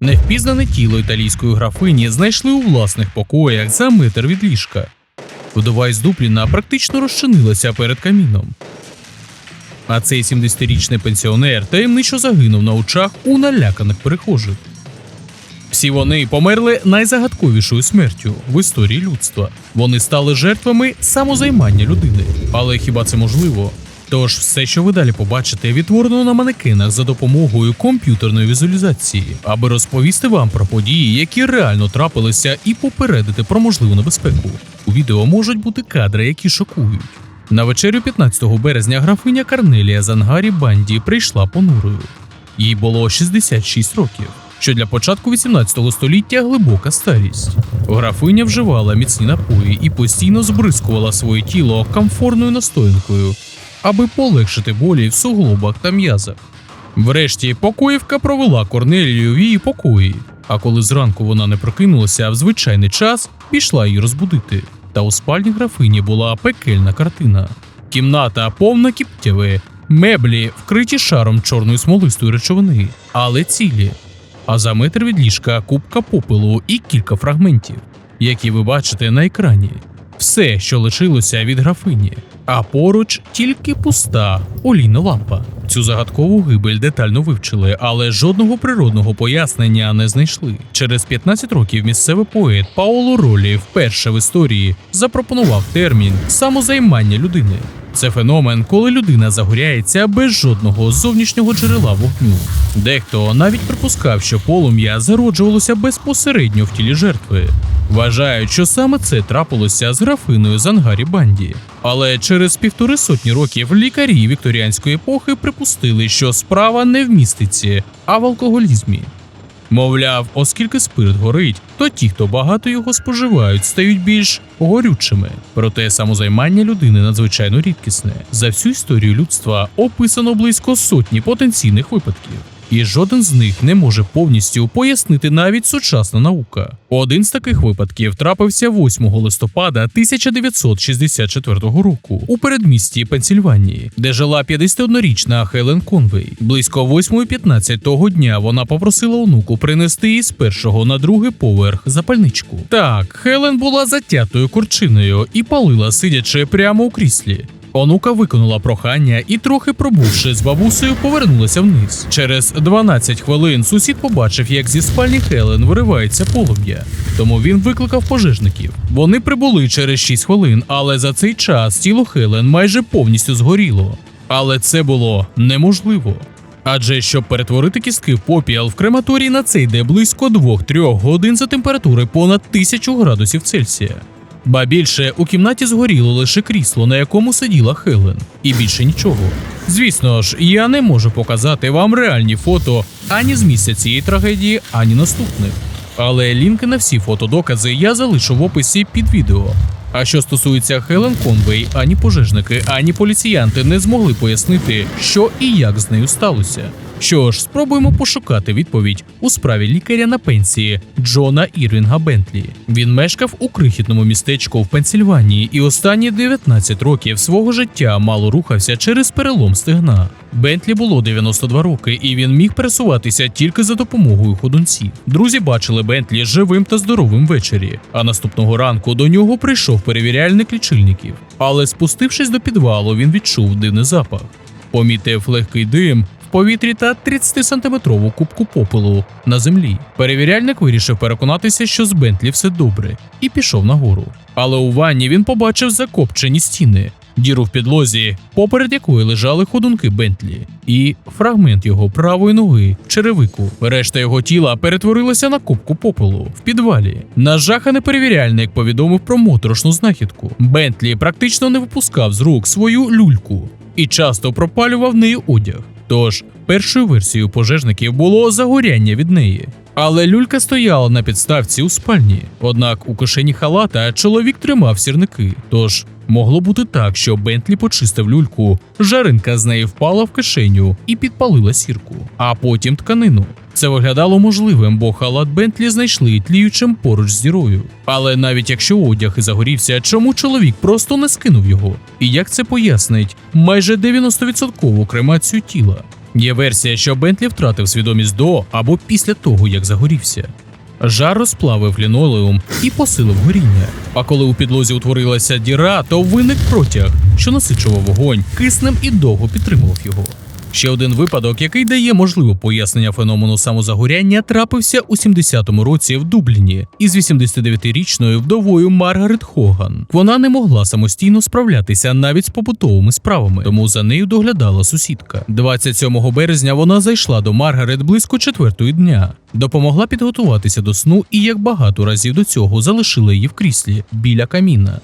Невпізнане тіло італійської графині знайшли у власних покоях за метр від ліжка. Вдова із Дупліна практично розчинилася перед каміном. А цей 70-річний пенсіонер таємничо загинув на очах у наляканих перехожих. Всі вони померли найзагадковішою смертю в історії людства. Вони стали жертвами самозаймання людини. Але хіба це можливо? Тож все, що ви далі побачите, відтворено на манекенах за допомогою комп'ютерної візуалізації, аби розповісти вам про події, які реально трапилися, і попередити про можливу небезпеку. У відео можуть бути кадри, які шокують. На вечерю 15 березня графиня Карнелія Зангарі Банді прийшла понурою. Їй було 66 років, що для початку 18 століття глибока старість. Графиня вживала міцні напої і постійно збризкувала своє тіло камфорною настоянкою, аби полегшити болі в суглобах та м'язах. Врешті покоївка провела Корнелію в її покої, а коли зранку вона не прокинулася в звичайний час, пішла її розбудити. Та у спальні графині була пекельна картина. Кімната повна кіптяви, меблі вкриті шаром чорної смолистої речовини, але цілі. А за метр від ліжка купка попелу і кілька фрагментів, які ви бачите на екрані. Все, що лишилося від графині, а поруч тільки пуста олійна лампа. Цю загадкову гибель детально вивчили, але жодного природного пояснення не знайшли. Через 15 років місцевий поет Паоло Ролі вперше в історії запропонував термін самозаймання людини. Це феномен, коли людина загоряється без жодного зовнішнього джерела вогню. Дехто навіть припускав, що полум'я зароджувалося безпосередньо в тілі жертви. Вважають, що саме це трапилося з графиною Зангарі Банді. Але через півтори сотні років лікарі вікторіанської епохи припустили, що справа не в містиці, а в алкоголізмі. Мовляв, оскільки спирт горить, то ті, хто багато його споживають, стають більш горючими. Проте самозаймання людини надзвичайно рідкісне. За всю історію людства описано близько сотні потенційних випадків. І жоден з них не може повністю пояснити навіть сучасна наука. Один з таких випадків трапився 8 листопада 1964 року у передмісті Пенсільванії, де жила 51-річна Хелен Конвей. Близько 8.15 того дня вона попросила онуку принести їй з першого на другий поверх запальничку. Так, Хелен була затятою курчиною і палила, сидячи прямо у кріслі. Онука виконала прохання і, трохи пробувши з бабусею, повернулася вниз. Через 12 хвилин сусід побачив, як зі спальні Хелен виривається полум'я. Тому він викликав пожежників. Вони прибули через 6 хвилин, але за цей час тіло Хелен майже повністю згоріло. Але це було неможливо. Адже щоб перетворити кістки в попіл в крематорії на це йде близько 2-3 годин за температури понад 1000 градусів Цельсія. Ба більше у кімнаті згоріло лише крісло, на якому сиділа Хелен, і більше нічого. Звісно ж, я не можу показати вам реальні фото ані з місця цієї трагедії, ані наступних. Але лінки на всі фотодокази я залишу в описі під відео. А що стосується Хелен Конвей, ані пожежники, ані поліціянти не змогли пояснити, що і як з нею сталося. Що ж, спробуємо пошукати відповідь у справі лікаря на пенсії Джона Ірвінга Бентлі. Він мешкав у крихітному містечку в Пенсільванії і останні 19 років свого життя мало рухався через перелом стегна. Бентлі було 92 роки, і він міг пересуватися тільки за допомогою ходунців. Друзі бачили Бентлі живим та здоровим ввечері. А наступного ранку до нього прийшов перевіряльник лічильників. Але спустившись до підвалу, він відчув дивний запах. Помітив легкий дим повітрі та 30-сантиметрову кубку попелу на землі. Перевіряльник вирішив переконатися, що з Бентлі все добре, і пішов нагору. Але у ванні він побачив закопчені стіни, діру в підлозі, поперед якої лежали ходунки Бентлі, і фрагмент його правої ноги в черевику. Решта його тіла перетворилася на кубку попелу в підвалі. Нажаханий перевіряльник повідомив про моторошну знахідку. Бентлі практично не випускав з рук свою люльку і часто пропалював нею одяг. Тож першою версією пожежників було загоряння від неї. Але люлька стояла на підставці у спальні. Однак у кишені халата чоловік тримав сірники. Тож могло бути так, що Бентлі почистив люльку, жаринка з неї впала в кишеню і підпалила сірку, а потім тканину. Це виглядало можливим, бо халат Бентлі знайшли тліючим поруч з дірою. Але навіть якщо одяг і загорівся, чому чоловік просто не скинув його? І як це пояснить майже 90% кремацію тіла? Є версія, що Бентлі втратив свідомість до або після того, як загорівся. Жар розплавив лінолеум і посилив горіння. А коли у підлозі утворилася діра, то виник протяг, що насичував вогонь киснем і довго підтримував його. Ще один випадок, який дає можливе пояснення феномену самозагоряння, трапився у 70-му році в Дубліні із 89-річною вдовою Маргарет Хоган. Вона не могла самостійно справлятися навіть з побутовими справами, тому за нею доглядала сусідка. 27 березня вона зайшла до Маргарет близько четвертої дня, допомогла підготуватися до сну і, як багато разів до цього, залишила її в кріслі біля каміна.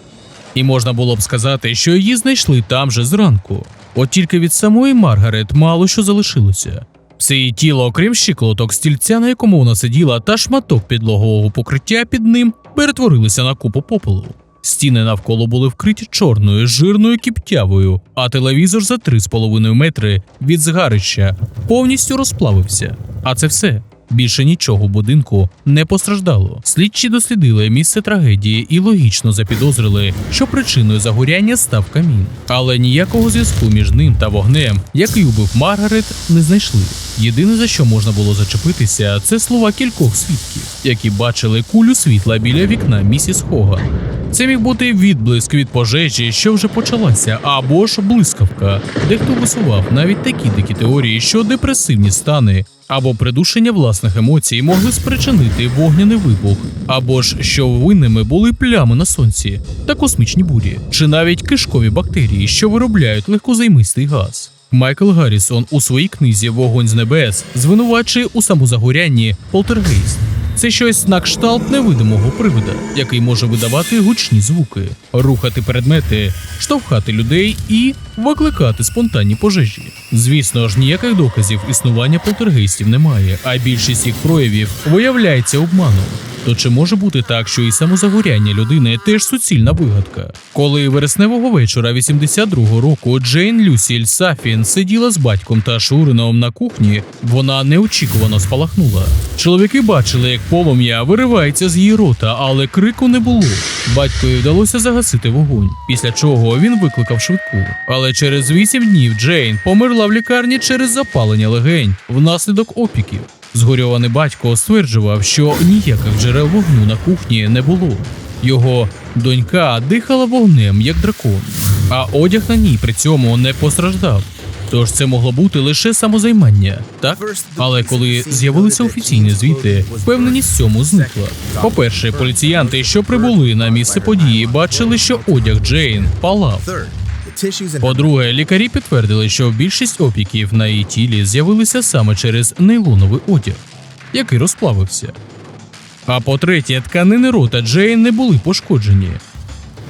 І можна було б сказати, що її знайшли там же зранку. От тільки від самої Маргарет мало що залишилося. Все її тіло, окрім щиколоток, стільця, на якому вона сиділа, та шматок підлогового покриття під ним перетворилися на купу попелу. Стіни навколо були вкриті чорною жирною кіптявою, а телевізор за 3,5 метри від згарища повністю розплавився. А це все. Більше нічого в будинку не постраждало. Слідчі дослідили місце трагедії і логічно запідозрили, що причиною загоряння став камін. Але ніякого зв'язку між ним та вогнем, який убив Маргарет, не знайшли. Єдине за що можна було зачепитися, це слова кількох свідків, які бачили кулю світла біля вікна місіс Хоган. Це міг бути відблиск від пожежі, що вже почалася, або ж блискавка. Дехто висував навіть такі дикі теорії, що депресивні стани або придушення власних емоцій могли спричинити вогняний вибух, або ж що винними були плями на сонці та космічні бурі, чи навіть кишкові бактерії, що виробляють легкозаймистий газ. Майкл Гаррісон у своїй книзі Вогонь з небес звинувачує у самозагорянні полтергейст. Це щось на кшталт невидимого привида, який може видавати гучні звуки, рухати предмети, штовхати людей і викликати спонтанні пожежі. Звісно ж, ніяких доказів існування полтергейстів немає, а більшість їх проявів виявляється обманом. То чи може бути так, що і самозагоряння людини теж суцільна вигадка? Коли вересневого вечора 82-го року Джейн Люсіль Сафін сиділа з батьком та Шурином на кухні, вона неочікувано спалахнула. Чоловіки бачили, як полум'я виривається з її рота, але крику не було. Батькові вдалося загасити вогонь, після чого він викликав швидку. Але через 8 днів Джейн померла в лікарні через запалення легень внаслідок опіків. Згорьований батько стверджував, що ніяких джерел вогню на кухні не було. Його донька дихала вогнем як дракон, а одяг на ній при цьому не постраждав. Тож це могло бути лише самозаймання, так? Але коли з'явилися офіційні звіти, впевненість в цьому зникла. По-перше, поліціянти, що прибули на місце події, бачили, що одяг Джейн палав. По-друге, лікарі підтвердили, що більшість опіків на її тілі з'явилися саме через нейлоновий одяг, який розплавився. А по-третє, тканини рота Джейн не були пошкоджені.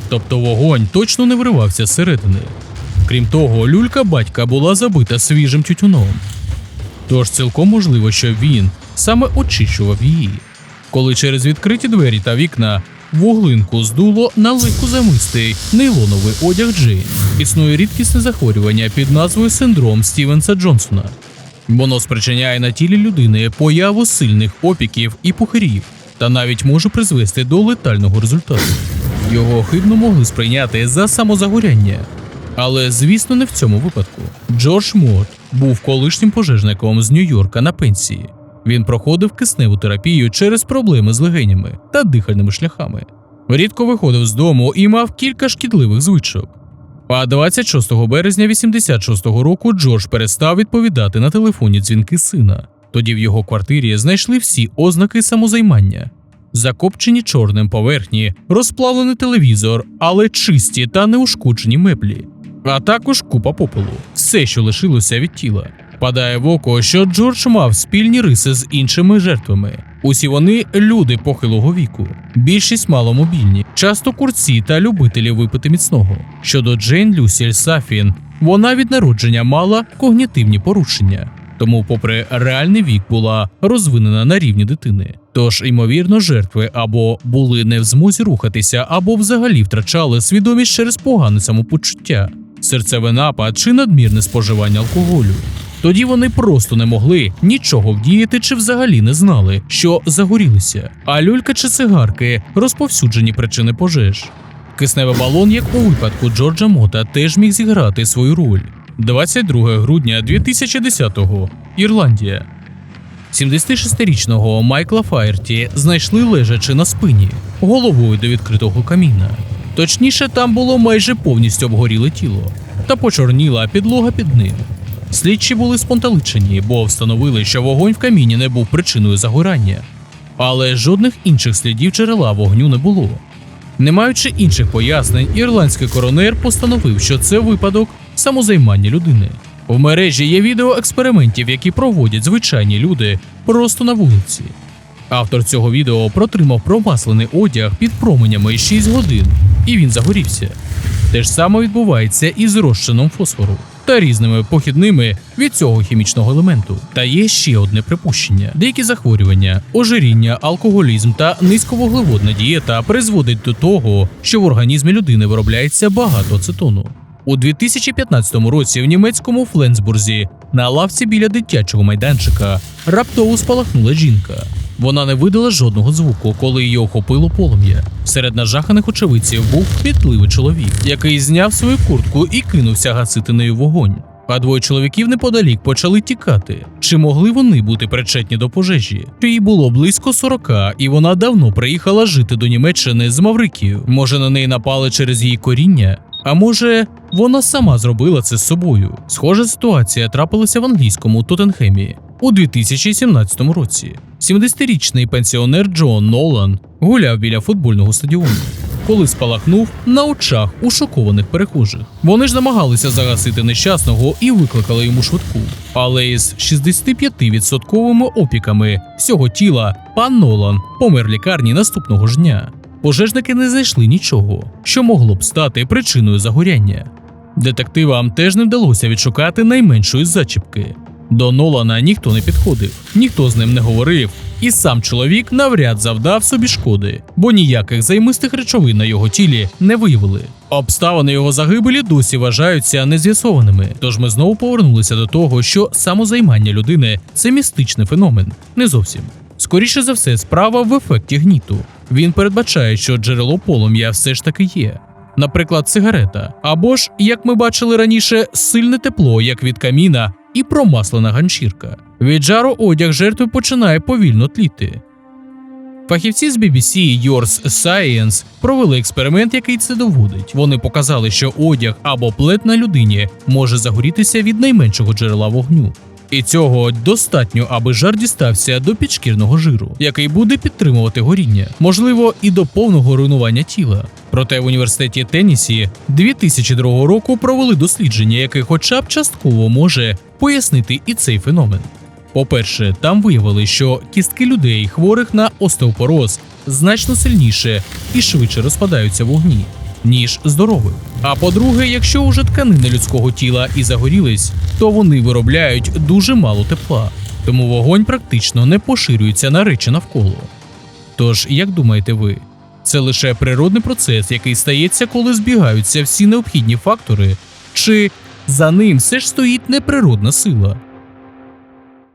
Тобто вогонь точно не виривався зсередини. Крім того, люлька батька була забита свіжим тютюном. Тож цілком можливо, що він саме очищував її. Коли через відкриті двері та вікна вуглинку здуло на легкозамистий нейлоновий одяг Джейн. Існує рідкісне захворювання під назвою синдром Стівенса Джонсона. Воно спричиняє на тілі людини появу сильних опіків і пухирів, та навіть може призвести до летального результату. Його хибно могли сприйняти за самозагоряння. Але, звісно, не в цьому випадку. Джордж Мот був колишнім пожежником з Нью-Йорка на пенсії. Він проходив кисневу терапію через проблеми з легенями та дихальними шляхами. Рідко виходив з дому і мав кілька шкідливих звичок. А 26 березня 86-го року Джордж перестав відповідати на телефонні дзвінки сина. Тоді в його квартирі знайшли всі ознаки самозаймання. Закопчені чорним поверхні, розплавлений телевізор, але чисті та неушкоджені меблі, а також купа попелу, все, що лишилося від тіла. Падає в око, що Джордж мав спільні риси з іншими жертвами. Усі вони люди похилого віку. Більшість маломобільні, часто курці та любителі випити міцного. Щодо Джейн Люсіль Сафін, вона від народження мала когнітивні порушення. Тому, попри реальний вік, була розвинена на рівні дитини. Тож, ймовірно, жертви або були не в змозі рухатися, або взагалі втрачали свідомість через погане самопочуття, серцевий напад чи надмірне споживання алкоголю. Тоді вони просто не могли нічого вдіяти чи взагалі не знали, що загорілися. А люлька чи цигарки розповсюджені причини пожеж. Кисневий балон, як у випадку Джорджа Мота, теж міг зіграти свою роль. 22 грудня 2010-го. Ірландія. 76-річного Майкла Фаєрті знайшли лежачи на спині, головою до відкритого каміна. Точніше, там було майже повністю обгоріле тіло та почорніла підлога під ним. Слідчі були спонталичені, бо встановили, що вогонь в каміні не був причиною загорання, але жодних інших слідів джерела вогню не було. Не маючи інших пояснень, ірландський коронер постановив, що це випадок самозаймання людини. В мережі є відео експериментів, які проводять звичайні люди просто на вулиці. Автор цього відео протримав промаслений одяг під променями 6 годин, і він загорівся. Те ж саме відбувається і з розчином фосфору та різними похідними від цього хімічного елементу. Та є ще одне припущення: деякі захворювання, ожиріння, алкоголізм та низьковуглеводна дієта призводить до того, що в організмі людини виробляється багато ацетону. У 2015 році в німецькому Фленсбурзі на лавці біля дитячого майданчика раптово спалахнула жінка. Вона не видала жодного звуку, коли її охопило полум'я. Серед нажаханих очевидців був кмітливий чоловік, який зняв свою куртку і кинувся гасити нею вогонь. А двоє чоловіків неподалік почали тікати. Чи могли вони бути причетні до пожежі? Чи їй було близько 40, і вона давно приїхала жити до Німеччини з Маврикію? Може, на неї напали через її коріння? А може, вона сама зробила це з собою? Схожа ситуація трапилася в англійському Тоттенхемі у 2017 році. 70-річний пенсіонер Джон Нолан гуляв біля футбольного стадіону, коли спалахнув на очах у шокованих перехожих. Вони ж намагалися загасити нещасного і викликали йому швидку. Але із 65% опіками всього тіла пан Нолан помер в лікарні наступного ж дня. Пожежники не знайшли нічого, що могло б стати причиною загоряння. Детективам теж не вдалося відшукати найменшої зачіпки. До Нолана ніхто не підходив, ніхто з ним не говорив, і сам чоловік навряд завдав собі шкоди, бо ніяких займистих речовин на його тілі не виявили. Обставини його загибелі досі вважаються нез'ясованими. Тож ми знову повернулися до того, що самозаймання людини це містичний феномен, не зовсім. Скоріше за все, справа в ефекті гніту. Він передбачає, що джерело полум'я все ж таки є. Наприклад, сигарета, або ж, як ми бачили раніше, сильне тепло, як від каміна, і промаслена ганчірка. Від жару одяг жертви починає повільно тліти. Фахівці з BBC Yours Science провели експеримент, який це доводить. Вони показали, що одяг або плед на людині може загорітися від найменшого джерела вогню. І цього достатньо, аби жар дістався до підшкірного жиру, який буде підтримувати горіння, можливо, і до повного руйнування тіла. Проте в університеті Теннісі 2002 року провели дослідження, яке хоча б частково може пояснити і цей феномен. По-перше, там виявили, що кістки людей, хворих на остеопороз, значно сильніше і швидше розпадаються вогні, ніж здорових. А по-друге, якщо уже тканини людського тіла і загорілись, то вони виробляють дуже мало тепла, тому вогонь практично не поширюється на речі навколо. Тож, як думаєте ви, це лише природний процес, який стається, коли збігаються всі необхідні фактори, чи за ним все ж стоїть неприродна сила?